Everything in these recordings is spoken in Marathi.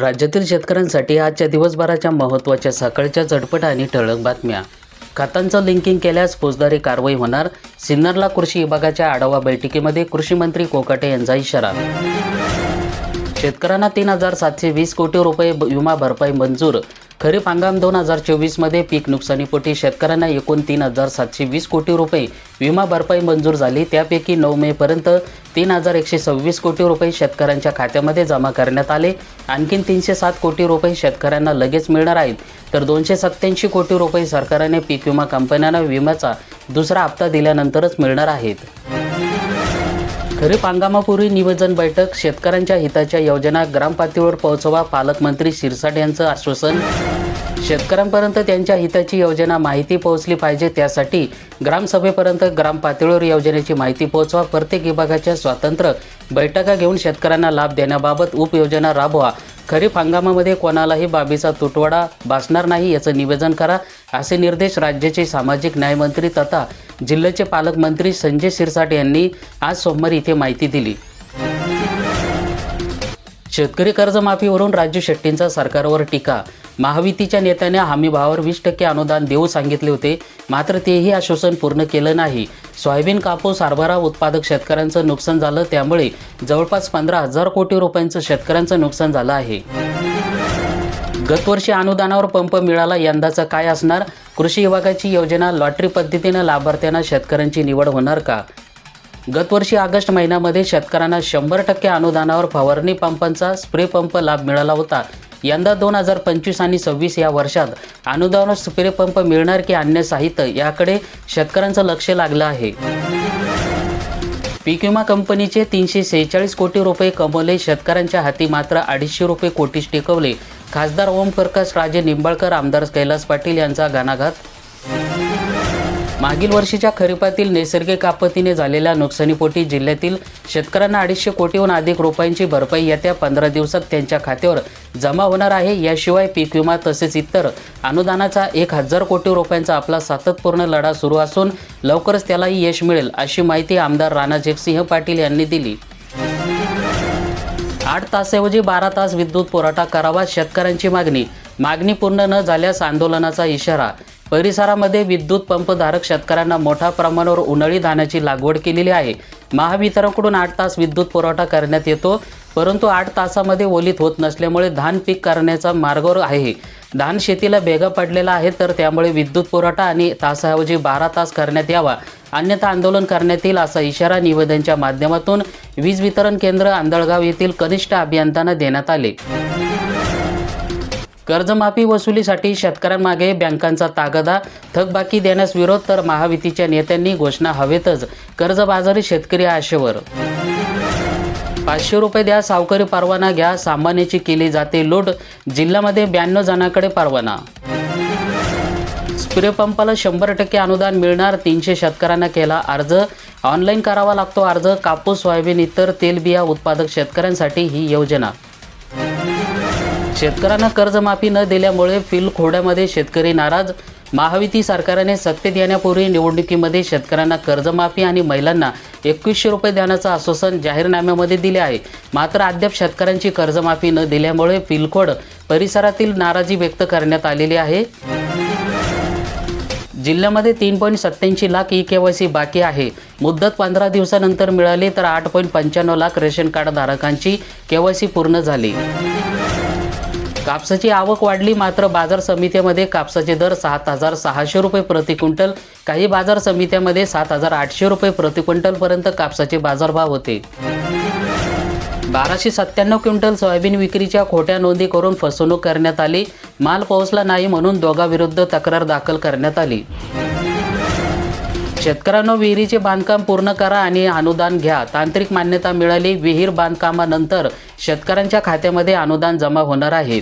राज्यातील शेतकऱ्यांसाठी आजच्या दिवसभराच्या महत्त्वाच्या सकाळच्या झटपट आणि ठळक बातम्या. खतांचं लिंकिंग केल्यास फौजदारी कारवाई होणार. सिन्नरला कृषी विभागाच्या आढावा बैठकीमध्ये कृषी मंत्री कोकाटे यांचा इशारा. शेतकऱ्यांना तीन हजार सातशे वीस कोटी रुपये विमा भरपाई मंजूर. खरीप हंगाम दोन हजार चोवीसमध्ये पीक नुकसानीपोटी शेतकऱ्यांना एकूण तीन हजार सातशे वीस कोटी रुपये विमा भरपाई मंजूर झाली. त्यापैकी नऊ मेपर्यंत तीन हजार एकशे सव्वीस कोटी रुपये शेतकऱ्यांच्या खात्यामध्ये जमा करण्यात आले. आणखीन तीनशे सात कोटी रुपये शेतकऱ्यांना लगेच मिळणार आहेत. तर दोनशे सत्त्याऐंशी कोटी रुपये सरकारने पीक विमा कंपन्यांना विम्याचा दुसरा हप्ता दिल्यानंतरच मिळणार आहेत. खरीप हंगामापूर्वी नियोजन बैठक शेतकऱ्यांच्या हिताच्या योजना ग्रामपातळीवर पोहोचवा पालकमंत्री शिरसाट यांचं आश्वासन. शेतकऱ्यांपर्यंत त्यांच्या हिताची योजना माहिती पोहोचली पाहिजे त्यासाठी ग्रामसभेपर्यंत ग्रामपातळीवर योजनेची माहिती पोहोचवा. प्रत्येक विभागाच्या स्वातंत्र्य बैठका घेऊन शेतकऱ्यांना लाभ देण्याबाबत उपयोजना राबवा. खरीप हंगामामध्ये कोणालाही बाबीचा तुटवडा भासणार नाही याचं निवेदन करा. असे निर्देश राज्याचे सामाजिक न्यायमंत्री तथा जिल्ह्याचे पालकमंत्री संजय शिरसाट यांनी आज सोमवारी इथे माहिती दिली. शेतकरी कर्जमाफीवरून राजू शेट्टींचा सरकारवर टीका महायुतीच्या नेत्याने हमीभावावर वीस टक्के अनुदान देऊ सांगितले होते. मात्र तेही आश्वासन पूर्ण केलं नाही. सोयाबीन कापूस हरभरा उत्पादक शेतकऱ्यांचं नुकसान झालं. त्यामुळे जवळपास पंधरा हजार कोटी रुपयांचं शेतकऱ्यांचं नुकसान झालं आहे. गतवर्षी अनुदानावर पंप मिळाला. यंदाचा काय असणार? कृषी विभागाची योजना लॉटरी पद्धतीनं लाभार्थ्यांना शेतकऱ्यांची निवड होणार का? गतवर्षी ऑगस्ट महिन्यामध्ये शेतकऱ्यांना शंभर टक्के अनुदानावर फवारणी पंपांचा स्प्रे पंप लाभ मिळाला होता. यंदा दोन हजार पंचवीस आणि सव्वीस या वर्षात अनुदानात सुपेरे पंप मिळणार की अन्य साहित्य याकडे शेतकऱ्यांचं लक्ष लागलं आहे. पीक विमा कंपनीचे तीनशे सेहेचाळीस कोटी रुपये कमवले. शेतकऱ्यांच्या हाती मात्र अडीचशे रुपये कोटीच टिकवले. खासदार ओमप्रकाश राजे निंबाळकर आमदार कैलास पाटील यांचा घणाघात मागील वर्षीच्या खरीपातील नैसर्गिक आपत्तीने झालेल्या नुकसानीपोटी जिल्ह्यातील शेतकऱ्यांना अडीचशे कोटीहून अधिक रुपयांची भरपाई येत्या पंधरा दिवसात त्यांच्या खात्यावर जमा होणार आहे. याशिवाय पीक विमा तसेच इतर अनुदानाचा एक हजार कोटी रुपयांचा आपला सातत्यपूर्ण लढा सुरू असून लवकरच त्यालाही यश मिळेल अशी माहिती आमदार राणा जगसिंह पाटील यांनी दिली. आठ तासाऐवजी बारा तास विद्युत पुरवठा करावा शेतकऱ्यांची मागणी. मागणी पूर्ण न झाल्यास आंदोलनाचा इशारा परिसरामध्ये विद्युत पंपधारक शेतकऱ्यांना मोठ्या प्रमाणावर उन्हाळी धान्याची लागवड केलेली आहे. महावितरणकडून आठ तास विद्युत पुरवठा करण्यात येतो परंतु आठ तासामध्ये ओलीत होत नसल्यामुळे धान पीक करण्याचा मार्गावर आहे. धान शेतीला भेगा पडलेला आहे तर त्यामुळे विद्युत पुरवठा आणि तासाऐवजी बारा तास करण्यात यावा. अन्यथा आंदोलन करण्यात येईल असा इशारा निवेदनच्या माध्यमातून वीज वितरण केंद्र आंधळगाव येथील कनिष्ठ अभियंत्यांना देण्यात आले. कर्जमाफी वसुलीसाठी शेतकऱ्यांमागे बँकांचा तागदा थकबाकी देण्यास विरोध तर महायुतीच्या नेत्यांनी घोषणा हवेतच. कर्जबाजारी शेतकरी आशेवर. पाचशे रुपये द्या सावकारी परवाना घ्या सामान्याची केली जाते लूट. जिल्ह्यामध्ये ब्याण्णव जणांकडे परवाना. स्प्रे पंपाला शंभर टक्के अनुदान मिळणार तीनशे शेतकऱ्यांना केला अर्ज. ऑनलाईन करावा लागतो अर्ज कापूस सोयाबीन इतर तेलबिया उत्पादक शेतकऱ्यांसाठी ही योजना. शेतकऱ्यांना कर्जमाफी न दिल्यामुळे फिल खोड्यामध्ये शेतकरी नाराज. महायुती सरकारने सत्तेत येण्यापूर्वी निवडणुकीमध्ये शेतकऱ्यांना कर्जमाफी आणि महिलांना एकवीसशे रुपये देण्याचं आश्वासन जाहीरनाम्यामध्ये दिले आहे. मात्र अद्याप शेतकऱ्यांची कर्जमाफी न दिल्यामुळे फिलखोड परिसरातील नाराजी व्यक्त करण्यात आलेली आहे. जिल्ह्यामध्ये तीन पॉईंट सत्त्याऐंशी lakh E K Y C बाकी आहे. मुद्दत पंधरा दिवसानंतर मिळाली तर आठ पॉईंट पंच्याण्णव लाख रेशन कार्ड धारकांची के वाय सी पूर्ण झाली. कापसाची आवक वाढली मात्र बाजार समित्यामध्ये कापसाचे दर सात हजार सहाशे रुपये प्रति क्विंटल. काही बाजार समित्यामध्ये सात हजार आठशे रुपये प्रति क्विंटलपर्यंत कापसाचे बाजारभाव होते. बाराशे सत्त्याण्णव क्विंटल सोयाबीन विक्रीच्या खोट्या नोंदी करून फसवणूक करण्यात आली. माल पोहोचला नाही म्हणून दोघांविरुद्ध तक्रार दाखल करण्यात आली. शेतकऱ्यांनो विहिरीचे बांधकाम पूर्ण करा आणि अनुदान घ्या. तांत्रिक मान्यता मिळाली विहीर बांधकामानंतर शेतकऱ्यांच्या खात्यामध्ये अनुदान जमा होणार आहे.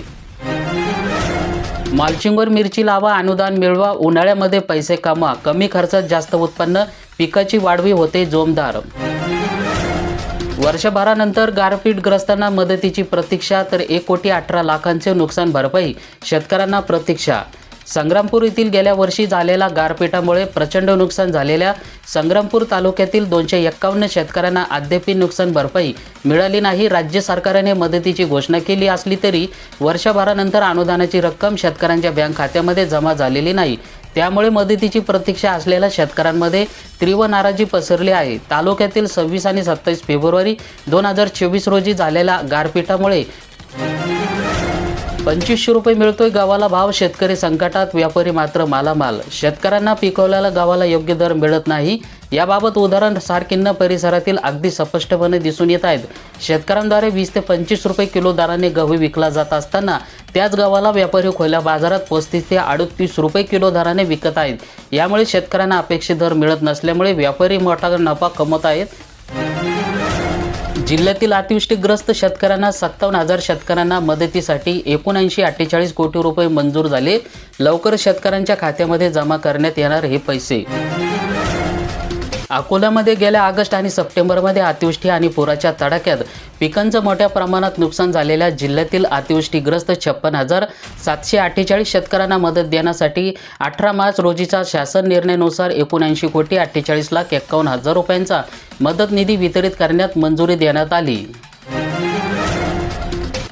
मालचिंगवर मिरची लावा अनुदान मिळवा उन्हाळ्यामध्ये पैसे कमा. कमी खर्चात जास्त उत्पन्न पिकाची वाढवी होते जोमदार. वर्षभरानंतर गारपीटग्रस्तांना मदतीची प्रतीक्षा तर एक कोटी अठरा लाखांचे नुकसान भरपाई शेतकऱ्यांना प्रतीक्षा. संग्रामपूर येथील गेल्या वर्षी झालेल्या गारपिटामुळे प्रचंड नुकसान झालेल्या संग्रामपूर तालुक्यातील दोनशे एक्कावन्न शेतकऱ्यांना अद्यापही नुकसान भरपाई मिळाली नाही. राज्य सरकारने मदतीची घोषणा केली असली तरी वर्षभरानंतर अनुदानाची रक्कम शेतकऱ्यांच्या बँक खात्यामध्ये जमा झालेली नाही. त्यामुळे मदतीची प्रतीक्षा असलेल्या शेतकऱ्यांमध्ये तीव्र नाराजी पसरली आहे. तालुक्यातील सव्वीस आणि सत्तावीस फेब्रुवारी दोन हजार चोवीस रोजी झालेल्या गारपिटामुळे पंचवीसशे रुपये मिळतोय गावाला भाव. शेतकरी संकटात व्यापारी मात्र मालामाल. शेतकऱ्यांना पिकवल्याला गावाला योग्य दर मिळत नाही. याबाबत उदाहरण सारखिन्न परिसरातील अगदी स्पष्टपणे दिसून येत आहेत. शेतकऱ्यांद्वारे वीस ते पंचवीस रुपये किलो दराने गहू विकला जात असताना त्याच गावाला व्यापारी खोल्या बाजारात पस्तीस ते अडतीस रुपये किलो दराने विकत आहेत. यामुळे शेतकऱ्यांना अपेक्षित दर मिळत नसल्यामुळे व्यापारी मोठा नफा कमवत आहेत. जिल्ह्यातील अतिवृष्टीग्रस्त शेतकऱ्यांना सत्तावन्न हजार शेतकऱ्यांना मदतीसाठी एकोणऐंशी अठ्ठेचाळीस कोटी रुपये मंजूर झाले. लवकर शेतकऱ्यांच्या खात्यामध्ये जमा करण्यात येणार हे पैसे. अकोल्यामध्ये गेल्या ऑगस्ट आणि सप्टेंबरमध्ये अतिवृष्टी आणि पुराच्या तडाख्यात पिकांचं मोठ्या प्रमाणात नुकसान झालेल्या जिल्ह्यातील अतिवृष्टीग्रस्त छप्पन हजार सातशे अठ्ठेचाळीस शेतकऱ्यांना मदत देण्यासाठी अठरा मार्च रोजीचा शासन निर्णयानुसार एकोणऐंशी कोटी अठ्ठेचाळीस लाख एक्कावन्न हजार रुपयांचा मदत निधी वितरित करण्यात मंजुरी देण्यात आली.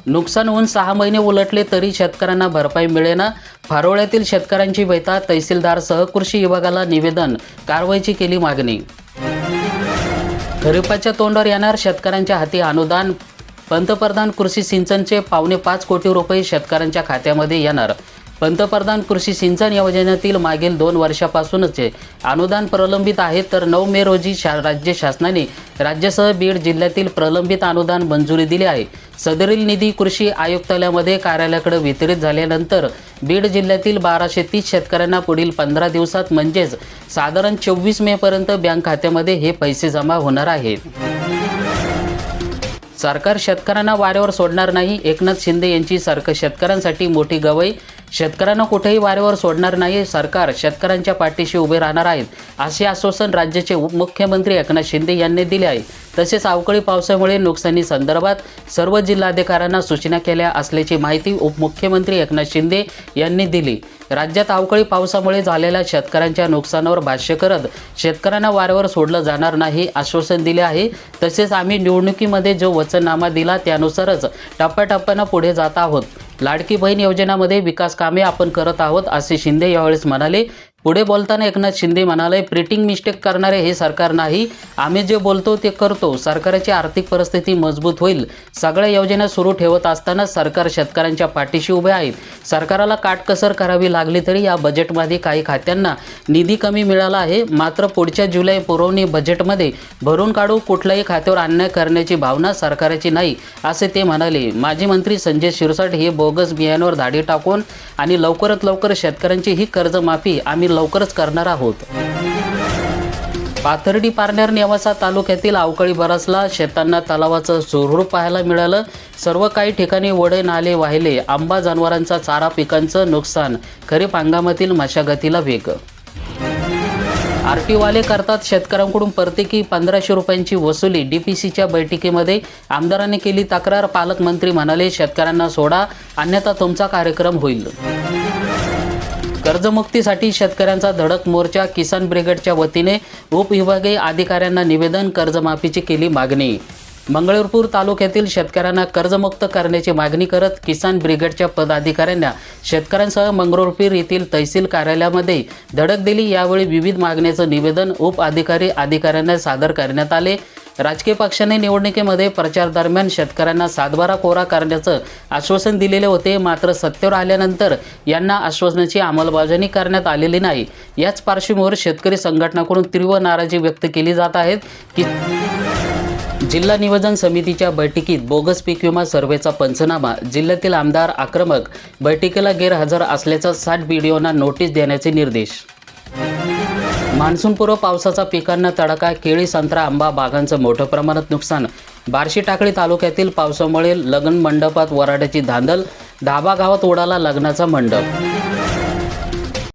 नुकसान होऊन सहा महिने उलटले तरी शेतकऱ्यांना भरपाई मिळेना. फारोळ्यातील शेतकऱ्यांची बैठा तहसीलदारसह कृषी विभागाला निवेदन कारवाईची केली मागणी. खरीपाच्या तोंडावर येणार शेतकऱ्यांच्या हाती अनुदान. पंतप्रधान कृषी सिंचनचे पावणे पाच कोटी रुपये शेतकऱ्यांच्या खात्यामध्ये येणार. पंतप्रधान कृषी सिंचन योजनेतील मागील दोन वर्षापासूनच अनुदान प्रलंबित आहे तर नऊ मे रोजी शा राज्य शासनाने राज्यासह बीड जिल्ह्यातील प्रलंबित अनुदान मंजुरी दिली आहे. सदरील निधी कृषी आयुक्तालयामध्ये कार्यालयाकडे वितरित झाल्यानंतर बीड जिल्ह्यातील बाराशे तीस शेतकऱ्यांना पुढील पंधरा दिवसात म्हणजेच साधारण चोवीस मेपर्यंत बँक खात्यामध्ये हे पैसे जमा होणार आहेत. सरकार शेतकऱ्यांना वाऱ्यावर सोडणार नाही एकनाथ शिंदे यांची सरकार शेतकऱ्यांसाठी मोठी गवई शेतकऱ्यांना कुठेही वाऱ्यावर सोडणार नाही. सरकार शेतकऱ्यांच्या पाठीशी उभे राहणार आहेत असे आश्वासन राज्याचे उपमुख्यमंत्री एकनाथ शिंदे यांनी दिले आहे. तसेच अवकाळी पावसामुळे नुकसानी संदर्भात सर्व जिल्हाधिकाऱ्यांना सूचना केल्या असल्याची माहिती उपमुख्यमंत्री एकनाथ शिंदे यांनी दिली. राज्यात अवकाळी पावसामुळे झालेल्या शेतकऱ्यांच्या नुकसानावर भाष्य करत शेतकऱ्यांना वाऱ्यावर सोडलं जाणार नाही आश्वासन दिले आहे. तसेच आम्ही निवडणुकीमध्ये जो वचननामा दिला त्यानुसारच टप्प्याटप्प्यानं पुढे जात आहोत. लाडकी बहीण योजनेमध्ये विकास कामे आपण करत आहोत असे शिंदे यावेळेस म्हणाले. पुढे बोलताना एकनाथ शिंदे म्हणाले प्रिटिंग मिस्टेक करणारे हे सरकार नाही. आम्ही जे बोलतो ते करतो. सरकारची आर्थिक परिस्थिती मजबूत होईल. सगळ्या योजना सुरू ठेवत असताना सरकार शेतकऱ्यांच्या पाठीशी उभे आहेत. सरकारला काटकसर करावी लागली तरी या बजेटमध्ये काही खात्यांना निधी कमी मिळाला आहे. मात्र पुढच्या जुलै पुरवणी बजेटमध्ये भरून काढू कुठल्याही खात्यावर अन्याय करण्याची भावना सरकारची नाही असे ते म्हणाले. माजी मंत्री संजय शिरसाट हे बोगस बियाण्यावर धाडी टाकून आणि लवकरात लवकर शेतकऱ्यांची ही कर्जमाफी आम्ही लवकरच करणार आहोत. पाथर्डी पारनेर नेवासा तालुक्यातील अवकाळी बरसला शेतांना तलावाचं जोरूर पाहायला मिळालं. सर्व काही ठिकाणी वडे नाले वाहिले आंबा जनावरांचा चारा पिकांचं नुकसान खरीप हंगामातील मशागतीला वेग. आरटीवाले करतात शेतकऱ्यांकडून प्रत्येकी पंधराशे रुपयांची वसुली. डीपीसीच्या बैठकीमध्ये आमदारांनी केली तक्रार. पालकमंत्री म्हणाले शेतकऱ्यांना सोडा अन्यथा तुमचा कार्यक्रम होईल. कर्जमुक्तीसाठी शेतकऱ्यांचा धडक मोर्चा किसान ब्रिगेडच्या वतीने उपविभागीय अधिकाऱ्यांना निवेदन कर्जमाफीची केली मागणी. मंगळूरपूर तालुक्यातील शेतकऱ्यांना कर्जमुक्त करण्याची मागणी करत किसान ब्रिगेडच्या पदाधिकाऱ्यांना शेतकऱ्यांसह मंगरुळपीर येथील तहसील कार्यालयामध्ये धडक दिली. यावेळी विविध मागण्याचं निवेदन उप अधिकारी अधिकाऱ्यांना सादर करण्यात आले. राजकीय पक्षाने निवडणुकीमध्ये प्रचार दरम्यान शेतकऱ्यांना सातबारा कोरा करण्याचं आश्वासन दिलेले होते. मात्र सत्तेवर आल्यानंतर यांना आश्वासनाची अंमलबजावणी करण्यात आलेली नाही. याच पार्श्वभूमीवर शेतकरी संघटनाकडून तीव्र नाराजी व्यक्त केली जात आहेत की जिल्हा नियोजन समितीच्या बैठकीत बोगस पीक विमा सर्व्हेचा पंचनामा. जिल्ह्यातील आमदार आक्रमक बैठकीला गैरहजर असल्याचा साठ बीडीओना नोटीस देण्याचे निर्देश. मान्सूनपूर्व पावसाचा पिकांना तडाखा केळी संत्रा आंबा बागांचं मोठ्या प्रमाणात नुकसान. बार्शी टाकळी तालुक्यातील पावसामुळे लग्न मंडपात वराड्याची धांदल धाबा गावात उडाला लग्नाचा मंडप.